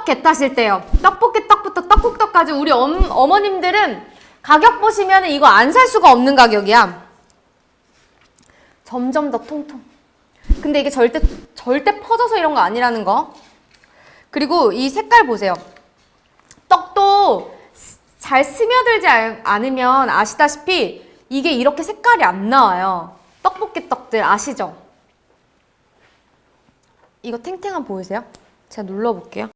떡 개타실 때요. 떡볶이 떡부터 떡국떡까지 우리 엄, 어머님들은 가격 보시면 이거 안 살 수가 없는 가격이야. 점점 더 통통. 근데 이게 절대 절대 퍼져서 이런 거 아니라는 거. 그리고 이 색깔 보세요. 떡도 스- 잘 스며들지 않- 않으면 아시다시피 이게 이렇게 색깔이 안 나와요. 떡볶이 떡들 아시죠? 이거 탱탱한 보이세요? 제가 눌러볼게요.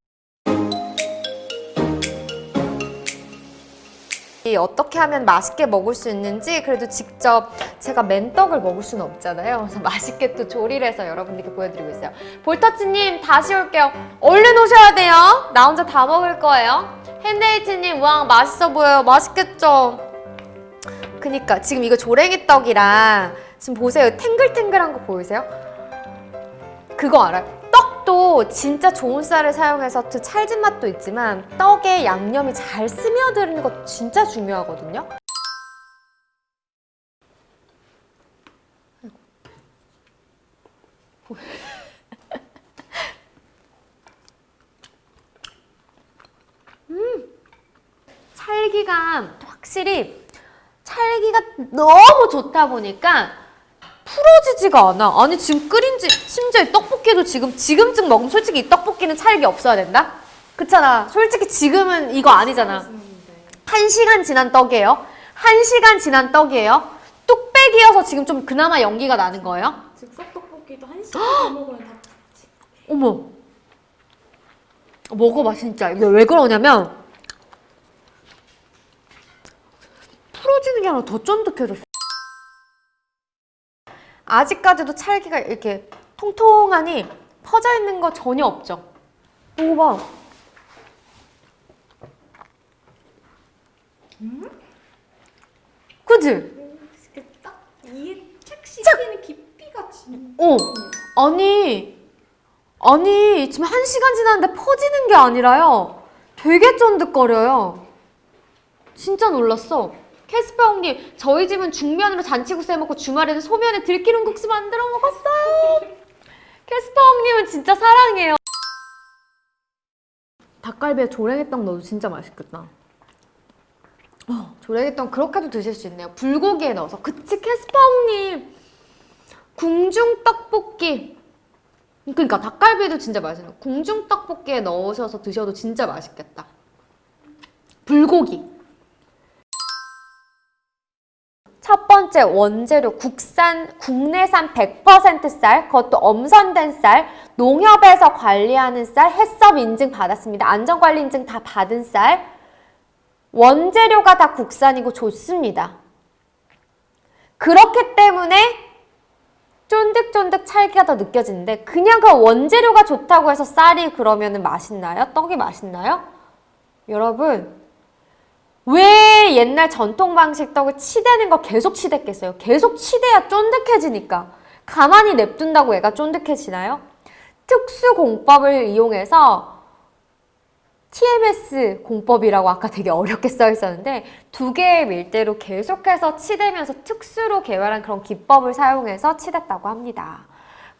이 어떻게 하면 맛있게 먹을 수 있는지 그래도 직접 제가 맨떡을 먹을 수는 없잖아요. 그래서 맛있게 또 조리를 해서 여러분들께 보여드리고 있어요. 볼터치님 다시 올게요. 얼른 오셔야 돼요. 나 혼자 다 먹을 거예요. 핸드에이트님 와 맛있어 보여요. 맛있겠죠? 그니까 지금 이거 조랭이 떡이랑 지금 보세요. 탱글탱글한 거 보이세요? 그거 알아요? 떡도 진짜 좋은 쌀을 사용해서 그 찰진 맛도 있지만 떡에 양념이 잘 스며드는 거 진짜 중요하거든요. 음, 찰기가 확실히 찰기가 너무 좋다 보니까 풀어지지가 않아. 아니 지금 끓인 지 심지어 이 떡볶이도 지금 지금쯤 먹으면 솔직히 이 떡볶이는 찰기 없어야 된다. 그렇잖아. 솔직히 지금은 이거 아니잖아. 한 시간 지난 떡이에요. 한 시간 지난 떡이에요. 뚝배기여서 지금 좀 그나마 연기가 나는 거예요. 즉석 떡볶이도 한 시간 더 먹으면 다 어머. 먹어봐 진짜. 이게 왜 그러냐면 풀어지는 게 아니라 더 쫀득해졌어. 아직까지도 찰기가 이렇게 통통하니 퍼져 있는 거 전혀 없죠. 먹어봐. 그지? 이렇게 딱 이에 착 씹히는 깊이가 진짜 어. 아니, 아니, 지금 한 시간 지났는데 퍼지는 게 아니라요. 되게 쫀득거려요. 진짜 놀랐어. 캐스퍼 형님, 저희 집은 중면으로 잔치국수 해 먹고 주말에는 소면에 들기름 국수 만들어 먹었어요. 캐스퍼 형님은 진짜 사랑해요. 닭갈비에 조랭이떡 넣어도 진짜 맛있겠다. 어, 조랭이떡 그렇게도 드실 수 있네요. 불고기에 넣어서. 그치, 캐스퍼 형님. 궁중 떡볶이. 그러니까 닭갈비도 진짜 맛있네요. 궁중 떡볶이에 넣으셔서 드셔도 진짜 맛있겠다. 불고기. 번째 원재료 국산 국내산 100% 쌀, 그것도 엄선된 쌀, 농협에서 관리하는 쌀, 해썹 인증 받았습니다. 안전관리 인증 다 받은 쌀. 원재료가 다 국산이고 좋습니다. 그렇기 때문에 쫀득쫀득 찰기가 더 느껴지는데 그냥 그 원재료가 좋다고 해서 쌀이 그러면 맛있나요? 떡이 맛있나요? 여러분 왜 옛날 전통 방식 떡을 치대는 거 계속 치댔겠어요? 계속 치대야 쫀득해지니까 가만히 냅둔다고 얘가 쫀득해지나요? 특수 공법을 이용해서 TMS 공법이라고 아까 되게 어렵게 써 있었는데 두 개의 밀대로 계속해서 치대면서 특수로 개발한 그런 기법을 사용해서 치댔다고 합니다.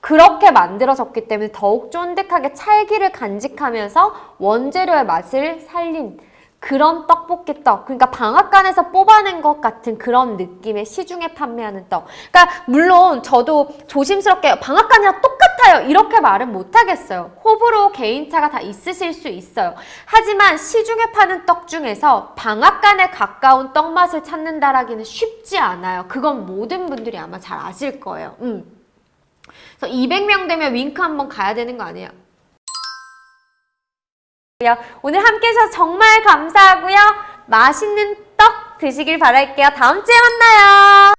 그렇게 만들어졌기 때문에 더욱 쫀득하게 찰기를 간직하면서 원재료의 맛을 살린 그런 떡볶이 떡. 그러니까 방앗간에서 뽑아낸 것 같은 그런 느낌의 시중에 판매하는 떡. 그러니까 물론 저도 조심스럽게 방앗간이랑 똑같아요. 이렇게 말은 못 하겠어요. 호불호 개인차가 다 있으실 수 있어요. 하지만 시중에 파는 떡 중에서 방앗간에 가까운 떡 맛을 찾는다라기는 쉽지 않아요. 그건 모든 분들이 아마 잘 아실 거예요. 음. 그래서 200명 되면 윙크 한번 가야 되는 거 아니에요? 오늘 함께 해주셔서 정말 감사하고요. 맛있는 떡 드시길 바랄게요. 다음 주에 만나요.